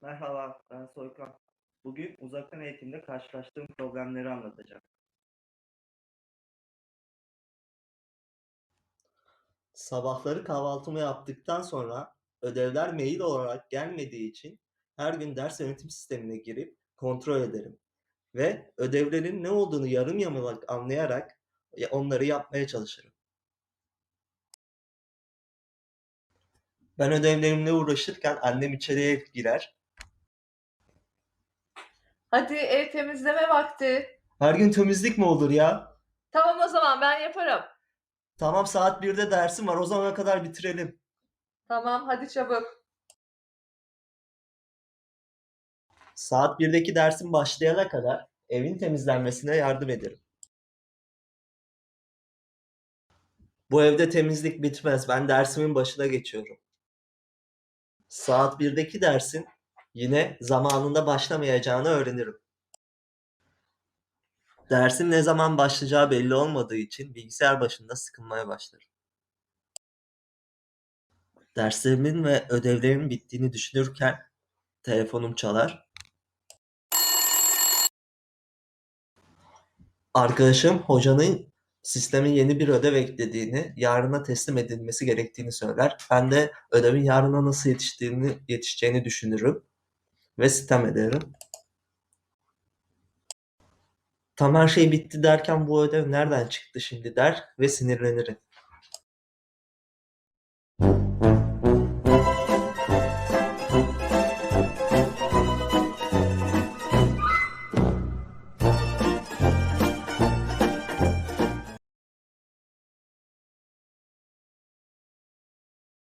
Merhaba, ben Soykan. Bugün uzaktan eğitimde karşılaştığım problemleri anlatacağım. Sabahları kahvaltımı yaptıktan sonra ödevler mail olarak gelmediği için her gün ders yönetim sistemine girip kontrol ederim. Ve ödevlerin ne olduğunu yarım yamalak anlayarak ya- onları yapmaya çalışırım. Ben ödevlerimle uğraşırken annem içeriye girer. Hadi ev temizleme vakti. Her gün temizlik mi olur ya? Tamam o zaman ben yaparım. Tamam saat 1'de dersim var o zamana kadar bitirelim. Tamam hadi çabuk. Saat 1'deki dersim başlayana kadar evin temizlenmesine yardım ederim. Bu evde temizlik bitmez. Ben dersimin başına geçiyorum. Saat 1'deki dersin yine zamanında başlamayacağını öğrenirim. Dersin ne zaman başlayacağı belli olmadığı için bilgisayar başında sıkılmaya başlarım. Derslerimin ve ödevlerimin bittiğini düşünürken telefonum çalar. Arkadaşım hocanın sistemin yeni bir ödev eklediğini, yarına teslim edilmesi gerektiğini söyler. Ben de ödevin yarına nasıl yetiştiğini, yetişeceğini düşünürüm ve sitem ederim. Tam her şey bitti derken bu ödev nereden çıktı şimdi der ve sinirlenirim.